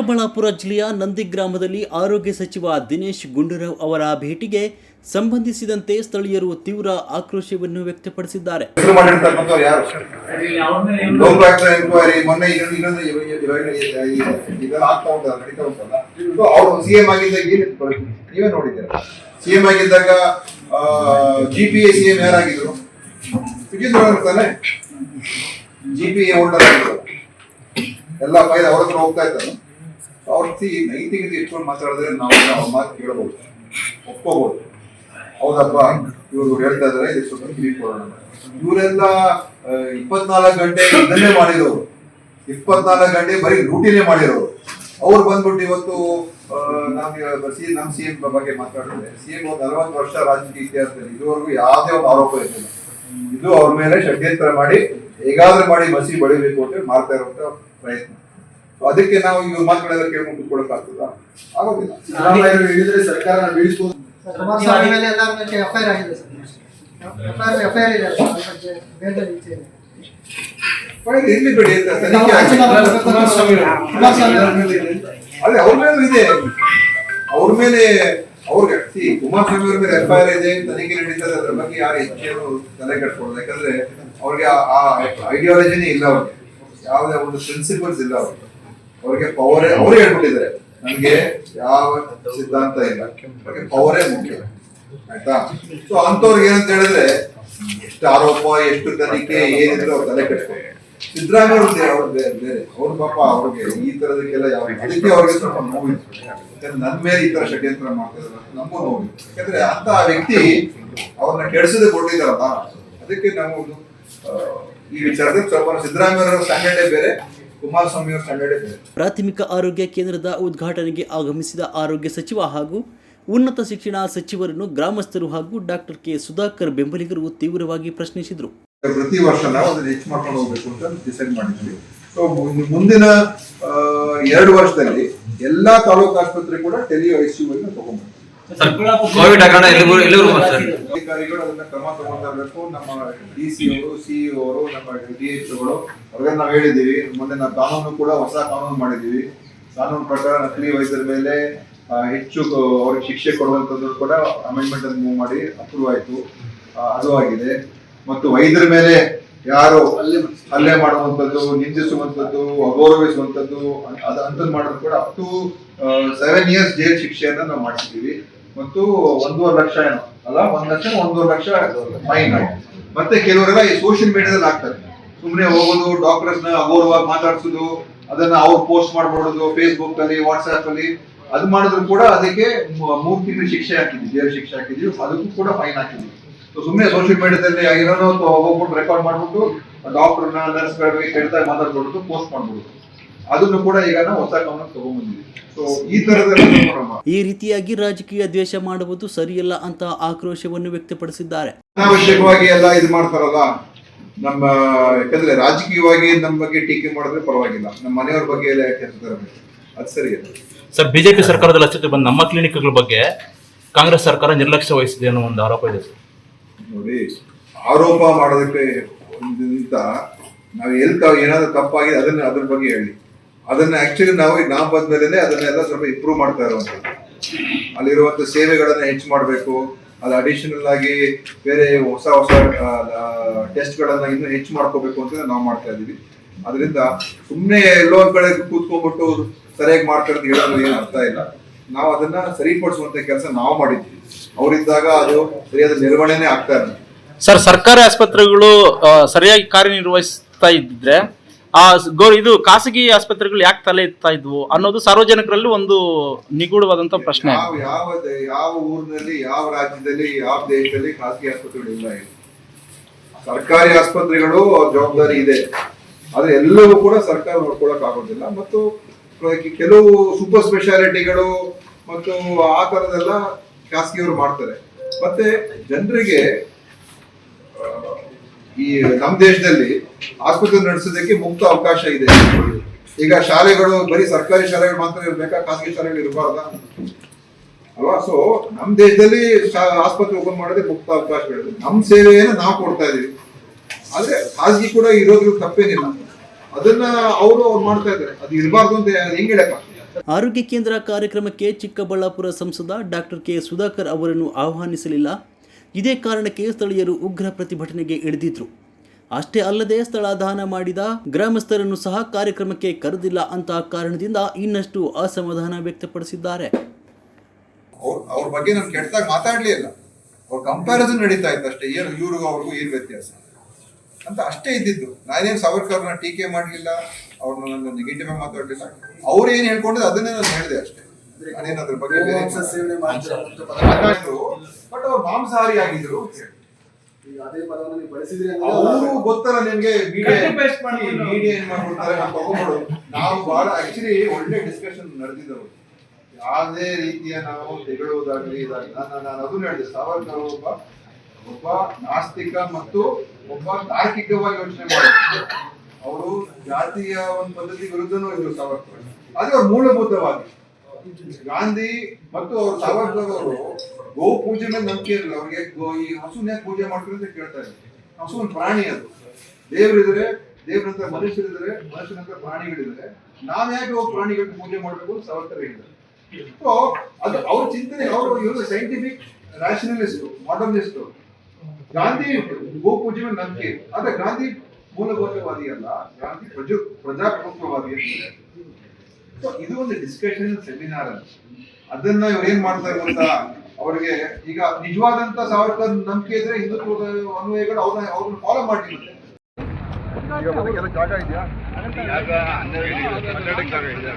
ಚಿಕ್ಕಬಳ್ಳಾಪುರ ಜಿಲ್ಲೆಯ ನಂದಿ ಗ್ರಾಮದಲ್ಲಿ ಆರೋಗ್ಯ ಸಚಿವ ದಿನೇಶ್ ಗುಂಡೂರಾವ್ ಅವರ ಭೇಟಿಗೆ ಸಂಬಂಧಿಸಿದಂತೆ ಸ್ಥಳೀಯರು ತೀವ್ರ ಆಕ್ರೋಶವನ್ನು ವ್ಯಕ್ತಪಡಿಸಿದ್ದಾರೆ. ಎಲ್ಲ ಫೈಲ್ ಅವ್ರ ಹೋಗ್ತಾ ಇದ್ದಾರೆ ಅವ್ರ ರೀತಿ ನೈತಿಕತೆ ಇಟ್ಕೊಂಡು ಮಾತಾಡಿದ್ರೆ ನಾವು ಅವ್ರ ಮಾತು ಕೇಳಬಹುದು ಒಪ್ಕೋಬಹುದು ಹೌದಪ್ಪ ಇವರು ಹೇಳ್ತಾ ಇದಾರೆ, ಇದು ಸ್ವಲ್ಪ ಕೊಡೋಣ. ಇವರೆಲ್ಲ ಇಪ್ಪತ್ನಾಲ್ಕು ಗಂಟೆ ಇದನ್ನೇ ಮಾಡಿರೋರು. ಇಪ್ಪತ್ನಾಲ್ಕು ಗಂಟೆ ಬರೀ ಡ್ಯೂಟಿನೇ ಮಾಡಿರೋರು. ಅವ್ರು ಬಂದ್ಬಿಟ್ಟು ಇವತ್ತು ನಮ್ಗೆ, ಸಿ, ನಮ್ ಸಿ ಎಂ ಬಗ್ಗೆ ಮಾತಾಡಿದ್ರೆ, ಸಿ ಎಂ ಒಂದು ನಲವತ್ತು ವರ್ಷ ರಾಜಕೀಯ ಇತಿಹಾಸದಲ್ಲಿ ಇದುವರೆಗೂ ಯಾವುದೇ ಒಂದು ಆರೋಪ ಇರಲಿಲ್ಲ. ಇದು ಅವ್ರ ಮೇಲೆ ಷಡ್ಯಂತ್ರ ಮಾಡಿ, ಹೇಗಾದ್ರೂ ಮಾಡಿ ಮಸಿ ಬಳಿಬೇಕು ಅಂತ ಮಾಡ್ತಾ ಇರುವಂತ ಪ್ರಯತ್ನ. ಅದಕ್ಕೆ ನಾವು ಇವ್ರು ಮಾತುಗಳೆಲ್ಲ ಕೇಳ್ಕೊಂಡು ಆಗ್ತದ? ಆಗೋದಿಲ್ಲ. ಸಿದ್ದರಾಮಯ್ಯರು ಹೇಳಿದ್ರೆ ಸರ್ಕಾರ ಬೀಳಿಸಬಹುದು ಇರ್ಲಿ ಬಿಡಿ ಅದೇ ಅವ್ರ ಮೇಲೆ ಇದೆ. ಅವ್ರ ಮೇಲೆ ಅವ್ರಿಗೆ ಉಮಾ ಕುಮಾರಸ್ವಾಮಿ ಅವ್ರ ಮೇಲೆ ಎಫ್ ಐ ಆರ್ ಇದೆ ತನಿಖೆ ನಡೀತದೆ ಅದ್ರ ಬಗ್ಗೆ ಯಾರು ಹೆಚ್ಚೇನು ತಲೆ ಕಟ್ಕೊಳ್ಳೋದು ಯಾಕಂದ್ರೆ ಅವ್ರಿಗೆ ಆ- ಆ ಐಡಿಯಾಲಜಿನೇ ಇಲ್ಲ ಅವ್ರಿಗೆ. ಯಾವುದೇ ಒಂದು ಪ್ರಿನ್ಸಿಪಲ್ಸ್ ಇಲ್ಲ ಅವ್ರಿಗೆ. ಅವ್ರಿಗೆ ಪವರೇ ಅವರು ಹೇಳ್ಬಿಟ್ಟಿದ್ದಾರೆ. ನನಗೆ ಯಾವ ಸಿದ್ಧಾಂತ ಇಲ್ಲ. ಅವ್ರಿಗೆ ಪವರೇ ಮುಖ್ಯ. ಆಯ್ತಾ? ಸೊ ಅಂತವ್ರಿಗೆ ಏನಂತ ಹೇಳಿದ್ರೆ ಎಷ್ಟು ಆರೋಪ ಎಷ್ಟು ತನಿಖೆ ಏನಿದ್ರು ಅವ್ರು ತಲೆ ಕಟ್ಟಿ ಸಿದ್ದರಾಮಯ್ಯ ಅವ್ರು ಬೇರೆ ಅವ್ರ ಪಾಪ ಅವ್ರಿಗೆ ಈ ತರದಕ್ಕೆಲ್ಲ ಯಾವ ಅದಕ್ಕೆ ಅವ್ರಿಗೆ ಸ್ವಲ್ಪ ನೋವಿತ್ತು ಯಾಕಂದ್ರೆ ನನ್ ಮೇಲೆ ಈ ತರ ಷಡ್ಯಂತ್ರ ಮಾಡ್ತಿದಾರೆ ನಮಗೂ ನೋವಿತ್ತು ಯಾಕಂದ್ರೆ ಅಂತ ವ್ಯಕ್ತಿ ಅವ್ರನ್ನ ಕೆಡಿಸದೆ ಕೊಟ್ಟಿದಾರಲ್ಲ ಅದಕ್ಕೆ ನಾವು ಆ, ಈ ವಿಚಾರದಲ್ಲಿ ಸ್ವಲ್ಪ ಸಿದ್ದರಾಮಯ್ಯ ಸಂಘಟನೆ ಬೇರೆ. ಕುಮಾರಸ್ವಾಮಿ ಪ್ರಾಥಮಿಕ ಆರೋಗ್ಯ ಕೇಂದ್ರದ ಉದ್ಘಾಟನೆಗೆ ಆಗಮಿಸಿದ ಆರೋಗ್ಯ ಸಚಿವ ಹಾಗೂ ಉನ್ನತ ಶಿಕ್ಷಣ ಸಚಿವರನ್ನು ಗ್ರಾಮಸ್ಥರು ಹಾಗೂ ಡಾಕ್ಟರ್ ಕೆ ಸುಧಾಕರ್ ಬೆಂಬಲಿಗರು ತೀವ್ರವಾಗಿ ಪ್ರಶ್ನಿಸಿದರು. ಪ್ರತಿ ವರ್ಷ ನಾವು ಅದನ್ನ ಹೆಚ್ಚು ಮಾಡ್ಕೊಂಡು ಹೋಗ್ಬೇಕು ಅಂತ ಡಿಸೈಡ್ ಮಾಡಿದ್ವಿ. ಸೊ ಮುಂದಿನ ಎರಡು ವರ್ಷದಲ್ಲಿ ಎಲ್ಲಾ ತಾಲೂಕು ಆಸ್ಪತ್ರೆ ಕೂಡ ಟೆಲಿ ಐಸಿಯು ಅನ್ನು ತಗೊಂಡ್ಬರ್ತೀವಿ ಸರ್ ಕೋವಿಡ್ ಹಗರಣ ಎಲ್ಲಿಗೂ ಎಲ್ಲಿಗೂ ಸರ್. ಅಧಿಕಾರಿಗಳು ಅದನ್ನ ಕ್ರಮ ತಗೊಂಡಿರ್ಬೇಕು. ನಮ್ಮ ಡಿ ಸಿ ಅವರು ಸಿಇಒ ಅವರು ನಮ್ಮ ಡಿ ಎಚ್ಗಳು ಅವ್ರಿಗೆ ನಾವು ಹೇಳಿದ್ದೀವಿ. ಮೊನ್ನೆ ನಾವು ಕಾನೂನು ಕೂಡ ಹೊಸ ಕಾನೂನು ಮಾಡಿದ್ದೀವಿ. ಕಾನೂನು ಪ್ರಕಾರ ನಕಲಿ ವೈದ್ಯರ ಮೇಲೆ ಹೆಚ್ಚು ಅವ್ರಿಗೆ ಶಿಕ್ಷೆ ಕೊಡುವಂತದ್ದು ಕೂಡ ಅಮೆಂಡ್ಮೆಂಟ್ ಅನ್ನು ಮೂವ್ ಮಾಡಿ ಅಪ್ರೂವ್ ಆಯ್ತು. ಅದು ಆಗಿದೆ. ಮತ್ತು ವೈದ್ಯರ ಮೇಲೆ ಯಾರು ಹಲ್ಲೆ ಮಾಡುವಂತದ್ದು ನಿಂದಿಸುವಂತದ್ದು ಅಗೌರವಿಸುವಂತದ್ದು ಅದ ಅಂತದ್ದು ಮಾಡೋದು ಕೂಡ up to seven years jail ಶಿಕ್ಷೆಯನ್ನ ನಾವು ಮಾಡಿಸಿದೀವಿ ಮತ್ತು ಒಂದೂವರೆ ಲಕ್ಷ ಏನೋ. ಅಲ್ಲ, ಒಂದ್ ಲಕ್ಷ, ಒಂದೂವರೆ ಲಕ್ಷ ಫೈನ್ ಮತ್ತೆ ಕೆಲವರೆಲ್ಲ ಈ ಸೋಷಿಯಲ್ ಮೀಡಿಯಾದಲ್ಲಿ ಹಾಕ್ತಾರೆ. ಸುಮ್ಮನೆ ಹೋಗೋದು ಡಾಕ್ಟರ್ಸ್ನ ಅಗೌರವಾಗಿ ಮಾತಾಡ್ಸೋದು, ಅದನ್ನ ಅವ್ರು ಪೋಸ್ಟ್ ಮಾಡ್ಬಿಡೋದು ಫೇಸ್ಬುಕ್ ಅಲ್ಲಿ ವಾಟ್ಸ್ಆಪ್ ಅಲ್ಲಿ. ಅದು ಮಾಡಿದ್ರು ಕೂಡ ಅದಕ್ಕೆ ಮೂರ್ ಶಿಕ್ಷೆ ಹಾಕಿದ್ವಿ ಜೈಲು ಶಿಕ್ಷೆ ಹಾಕಿದ್ವಿ, ಅದಕ್ಕೂ ಕೂಡ ಫೈನ್ ಹಾಕಿದ್ವಿ. ಸುಮ್ಮನೆ ಸೋಷಿಯಲ್ ಮೀಡಿಯಾದಲ್ಲಿ ಆಗಿರೋದು, ಹೋಗ್ಬಿಟ್ಟು ರೆಕಾರ್ಡ್ ಮಾಡ್ಬಿಟ್ಟು ಡಾಕ್ಟರ್ನ ನರ್ಸ್ಗಳ ಬಗ್ಗೆ ಕೆಟ್ಟದಾಗಿ ಪೋಸ್ಟ್ ಮಾಡ್ಬಿಡುದು. ಅದನ್ನು ಕೂಡ ಈಗ ನಾವು ಹೊಸ ಗಮನ ತಗೊಂಡ್ಬಂದಿದ್ದೀವಿ ಸೊ ಈ ತರದೆಲ್ಲ ನಮ್ಮ ಈ ರೀತಿಯಾಗಿ ರಾಜಕೀಯ ದ್ವೇಷ ಮಾಡುವುದು ಸರಿಯಲ್ಲ ಅಂತ ಆಕ್ರೋಶವನ್ನು ವ್ಯಕ್ತಪಡಿಸಿದ್ದಾರೆ. ಅನಾವಶ್ಯಕವಾಗಿ ಎಲ್ಲ ಇದು ಮಾಡ್ತಾರಲ್ಲ ನಮ್ಮ ಯಾಕಂದ್ರೆ ರಾಜಕೀಯವಾಗಿ ನಮ್ಮ ಬಗ್ಗೆ ಟೀಕೆ ಮಾಡಿದ್ರೆ ಪರವಾಗಿಲ್ಲ. ನಮ್ಮ ಮನೆಯವ್ರ ಬಗ್ಗೆ ಎಲ್ಲ ಯಾಕೆ ಅದು ಸರಿ ಅಲ್ಲ ಸರ್ ಬಿಜೆಪಿ ಸರ್ಕಾರದಲ್ಲಿ ಅಸ್ತಿತ್ವ ಬಂದ ನಮ್ಮ ಕ್ಲಿನಿಕ್ಗಳ ಬಗ್ಗೆ ಕಾಂಗ್ರೆಸ್ ಸರ್ಕಾರ ನಿರ್ಲಕ್ಷ್ಯ ವಹಿಸಿದೆ ಅನ್ನೋ ಒಂದು ಆರೋಪ ಇದೆ ಸರ್. ನೋಡಿ ಆರೋಪ ಮಾಡೋದಕ್ಕೆ ನಾವು ಎಲ್ಲಿ ಏನಾದ್ರೂ ಏನಾದ್ರು ತಪ್ಪಾಗಿದೆ ಅದನ್ನ ಅದ್ರ ಬಗ್ಗೆ ಹೇಳಿ. ಅದನ್ನ ಆಕ್ಚುಲಿ ನಾವು ನಾವು ಬಂದ್ಮೇಲೆ ಅದನ್ನೆಲ್ಲ ಸ್ವಲ್ಪ ಇಂಪ್ರೂವ್ ಮಾಡ್ತಾ ಇರುವಂತದ್ದು ಅಲ್ಲಿರುವಂತ ಸೇವೆಗಳನ್ನ ಹೆಚ್ಚು ಮಾಡಬೇಕು. ಅದು ಅಡಿಷನಲ್ ಆಗಿ ಬೇರೆ ಹೊಸ ಹೊಸ ಟೆಸ್ಟ್ ಗಳನ್ನ ಇನ್ನೂ ಹೆಚ್ಚು ಮಾಡ್ಕೋಬೇಕು ಅಂತ ನಾವು ಮಾಡ್ತಾ ಇದೀವಿ ಅದರಿಂದ ಸುಮ್ಮನೆ ಎಲ್ಲೋ ಒಂದ್ ಕಡೆ ಕೂತ್ಕೊಂಡ್ಬಿಟ್ಟು ಸರಿಯಾಗಿ ಮಾಡ್ತಾರೆ ಅಂತ ಹೇಳೋದು ಏನು ಅರ್ಥ ಇಲ್ಲ. ನಾವು ಅದನ್ನ ಸರಿಪಡಿಸುವಂತ ಕೆಲಸ ನಾವು ಮಾಡಿದ್ವಿ ಅವರಿದ್ದಾಗ ಅದು ಸರಿಯಾದ ನಿರ್ವಹಣೆನೇ ಆಗ್ತಾ ಇರಲಿಲ್ಲ ಸರ್, ಸರ್ಕಾರಿ ಆಸ್ಪತ್ರೆಗಳು ಸರಿಯಾಗಿ ಕಾರ್ಯನಿರ್ವಹಿಸ್ತಾ ಇದ್ದಿದ್ರೆ ಆ ಗೋ, ಇದು ಖಾಸಗಿ ಆಸ್ಪತ್ರೆಗಳು ಯಾಕೆ ತಲೆ ಎತ್ತಾ ಇದ್ವು ಅನ್ನೋದು ಸಾರ್ವಜನಿಕರಲ್ಲಿ ಒಂದು ನಿಗೂಢವಾದಂತ ಪ್ರಶ್ನೆ. ಯಾವ ಯಾವ ಯಾವ ಊರಿನಲ್ಲಿ, ಯಾವ ರಾಜ್ಯದಲ್ಲಿ, ಯಾವ ದೇಶದಲ್ಲಿ ಖಾಸಗಿ ಆಸ್ಪತ್ರೆಗಳು ಇಲ್ಲ ಸರ್ಕಾರಿ ಆಸ್ಪತ್ರೆಗಳು ಜವಾಬ್ದಾರಿ ಇದೆ. ಆದ್ರೆ ಎಲ್ಲವೂ ಕೂಡ ಸರ್ಕಾರ ನೋಡ್ಕೊಳಕ್ ಆಗೋದಿಲ್ಲ. ಮತ್ತು ಕೆಲವು ಸೂಪರ್ ಸ್ಪೆಷಾಲಿಟಿಗಳು ಮತ್ತು ಆ ತರದೆಲ್ಲ ಖಾಸಗಿಯವರು ಮಾಡ್ತಾರೆ. ಮತ್ತೆ ಜನರಿಗೆ ಈ ನಮ್ಮ ದೇಶದಲ್ಲಿ ಆಸ್ಪತ್ರೆ ನಡೆಸೋದಕ್ಕೆ ಮುಕ್ತ ಅವಕಾಶ ಇದೆ. ಈಗ ಶಾಲೆಗಳು, ಬರೀ ಸರ್ಕಾರಿ ಶಾಲೆಗಳು ಮಾತ್ರ ಇರ್ಬೇಕಾ? ಖಾಸಗಿ ಶಾಲೆಗಳು ಇರಬಾರ್ದಾ? ಅಲ್ವಾ? ಸೊ ನಮ್ ದೇಶದಲ್ಲಿ ಆಸ್ಪತ್ರೆ ಓಪನ್ ಮಾಡೋದೇ ಮುಕ್ತ ಅವಕಾಶಗಳಿದೆ ನಮ್ ಸೇವೆಯನ್ನು ನಾವು ಕೊಡ್ತಾ ಇದೀವಿ. ಆದ್ರೆ ಖಾಸಗಿ ಕೂಡ ಇರೋದ್ರ ತಪ್ಪೇನಿಲ್ಲ. ಅದನ್ನ ಅವರು ಅವ್ರು ಮಾಡ್ತಾ ಇದ್ದಾರೆ. ಅದು ಇರಬಾರ್ದು ಅಂತ ಹೆಂಗ್ ಹೇಳಕ್ಕ ಆರೋಗ್ಯ ಕೇಂದ್ರ ಕಾರ್ಯಕ್ರಮಕ್ಕೆ ಚಿಕ್ಕಬಳ್ಳಾಪುರ ಸಂಸದ ಡಾಕ್ಟರ್ ಕೆ ಸುಧಾಕರ್ ಅವರನ್ನು ಆಹ್ವಾನಿಸಲಿಲ್ಲ. ಇದೇ ಕಾರಣಕ್ಕೆ ಸ್ಥಳೀಯರು ಉಗ್ರ ಪ್ರತಿಭಟನೆಗೆ ಇಳಿದಿದ್ರು. ಅಷ್ಟೇ ಅಲ್ಲದೆ ಸ್ಥಳ ದಾನ ಮಾಡಿದ ಗ್ರಾಮಸ್ಥರನ್ನು ಸಹ ಕಾರ್ಯಕ್ರಮಕ್ಕೆ ಕರೆದಿಲ್ಲ ಅಂತ ಕಾರಣದಿಂದ ಇನ್ನಷ್ಟು ಅಸಮಾಧಾನ ವ್ಯಕ್ತಪಡಿಸಿದ್ದಾರೆ. ಅವ್ರ ಅವ್ರ ಬಗ್ಗೆ ನಾನು ಕೆಟ್ಟದಾಗ ಮಾತಾಡ್ಲೇ ಇಲ್ಲ ಅವ್ರ ಕಂಪ್ಯಾರಿಸನ್ ನಡೀತಾ ಇತ್ತು ಅಷ್ಟೇ. ಏನು ಇವ್ರಿಗೂ ಅವ್ರಿಗೂ ಏನು ವ್ಯತ್ಯಾಸ? ಅಂತ ಅಷ್ಟೇ ಇದ್ದಿದ್ದು. ನಾನೇನು ಸಾವರ್ಕರ್ನ ಟೀಕೆ ಮಾಡಲಿಲ್ಲ ಅವ್ರನ್ನ ನನ್ನ ನೆಗೆಟಿವ್ ಆಗಿ ಮಾತಾಡಲಿಲ್ಲ. ಅವ್ರು ಏನು ಹೇಳ್ಕೊಂಡಿದ್ದು ಅದನ್ನೇ ನಾನು ಹೇಳಿದೆ ಅಷ್ಟೇ. ನಾನೇನು ಅದ್ರ ಬಗ್ಗೆ ಬಟ್ ಅವ್ರು ಮಾಂಸಾಹಾರಿ ಆಗಿದ್ರು ಈಗ ಅದೇ ಪದವನ್ನು ನೀವು ಬಳಸಿದ್ರಿ ಅವರು ಗೊತ್ತಲ್ಲ ನಿಮ್ಗೆ ಮೀಡಿಯಾ ಮೀಡಿಯಾ ಏನ್ ಮಾಡ್ಬಿಡ್ತಾರೆ ನಾವು ತಗೊಂಡ್ಬಿಡೋದು ನಾವು ಬಹಳ ಆಕ್ಚುಲಿ ಒಳ್ಳೆ ಡಿಸ್ಕಷನ್ ನಡೆದಿದ್ದವು. ಯಾವುದೇ ರೀತಿಯ ನಾವು ತೆಗಳುವುದಾಗ್ಲಿ ಇದಾಗ್ಲಿ ನಾನು ನಾನು ಅದನ್ನ ಹೇಳಿದೆ ಸಾವರ್ಕರ್ ಒಬ್ಬ ಒಬ್ಬ ನಾಸ್ತಿಕ ಮತ್ತು ಒಬ್ಬ ತಾರ್ಕಿಕವಾಗಿ ಯೋಚನೆ ಮಾಡಿದ್ರು. ಅವರು ಜಾತಿಯ ಒಂದು ಪದ್ಧತಿ ವಿರುದ್ಧನೂ ಇದ್ರು ಸಾವರ್ಕರ್. ಅದೇ ಅವ್ರು ಮೂಲಭೂತವಾಗಿ ಗಾಂಧಿ ಮತ್ತು ಅವ್ರ ಸಾವರ್ಕರ್ ಅವರು ಗೋ ಪೂಜೆ ಮೇಲೆ ನಂಬಿಕೆ ಇರಲಿಲ್ಲ ಅವ್ರಿಗೆ ಗೋ, ಈ ಹಸುನ ಪೂಜೆ ಮಾಡ್ತಾರೆ ಅಂತ ಕೇಳ್ತಾ ಇದ್ದೀವಿ ಹಸು ಒಂದು ಪ್ರಾಣಿ ಅದು. ದೇವರಿದ್ರೆ ದೇವರಂತ ಮನುಷ್ಯರಿದ್ರೆ ಮನುಷ್ಯನಂತ ಪ್ರಾಣಿಗಳಿದ್ರೆ ನಾವ್ ಯಾಕೆ ಹೋಗಿ ಪ್ರಾಣಿಗಳಿಗೆ ಪೂಜೆ ಮಾಡಬೇಕು ಸಾವರ್ಕರ್ ಹೇಳಿದ್ದಾರೆ ಸೊ ಅದು ಅವ್ರ ಚಿಂತನೆ, ಅವರು ಇವರು ಸೈಂಟಿಫಿಕ್ ರ್ಯಾಷನಲಿಸ್ಟ್ ಮಾಡರ್ನಿಸ್ಟ್ ಗಾಂಧಿ ಗೋ ಪೂಜೆ ಮೇಲೆ ನಂಬಿಕೆ. ಆದ್ರೆ ಗಾಂಧಿ ಮೂಲಭೂತವಾದಿ ಅಲ್ಲ. ಗಾಂಧಿ ಪ್ರಜಾ, ಪ್ರಜಾಪ್ರಭುತ್ವವಾದಿ ಅಂತ. ಇದು ಒಂದು ಡಿಸ್ಕಷನ್ ಸೆಮಿನಾರ್ ಅಂತ ಅದನ್ನ ಇವ್ರು ಏನ್ ಮಾಡ್ತಾರೆ ಇರುವಂತ ಅವ್ರಿಗೆ ಈಗ ನಿಜವಾದಂತ ಸಾವರ್ಕರ್ ನಂಬಿಕೆ ಇದ್ರೆ ಹಿಂದುತ್ವದ ಅನ್ವಯಗಳು ಅವ್ರನ್ನ ಅವ್ರನ್ನ ಫಾಲೋ ಮಾಡಿರುತ್ತೆ ಜಾಗ ಇದೆಯಾ? ಹನ್ನೆರಡು ಜಾಗ ಇದೆ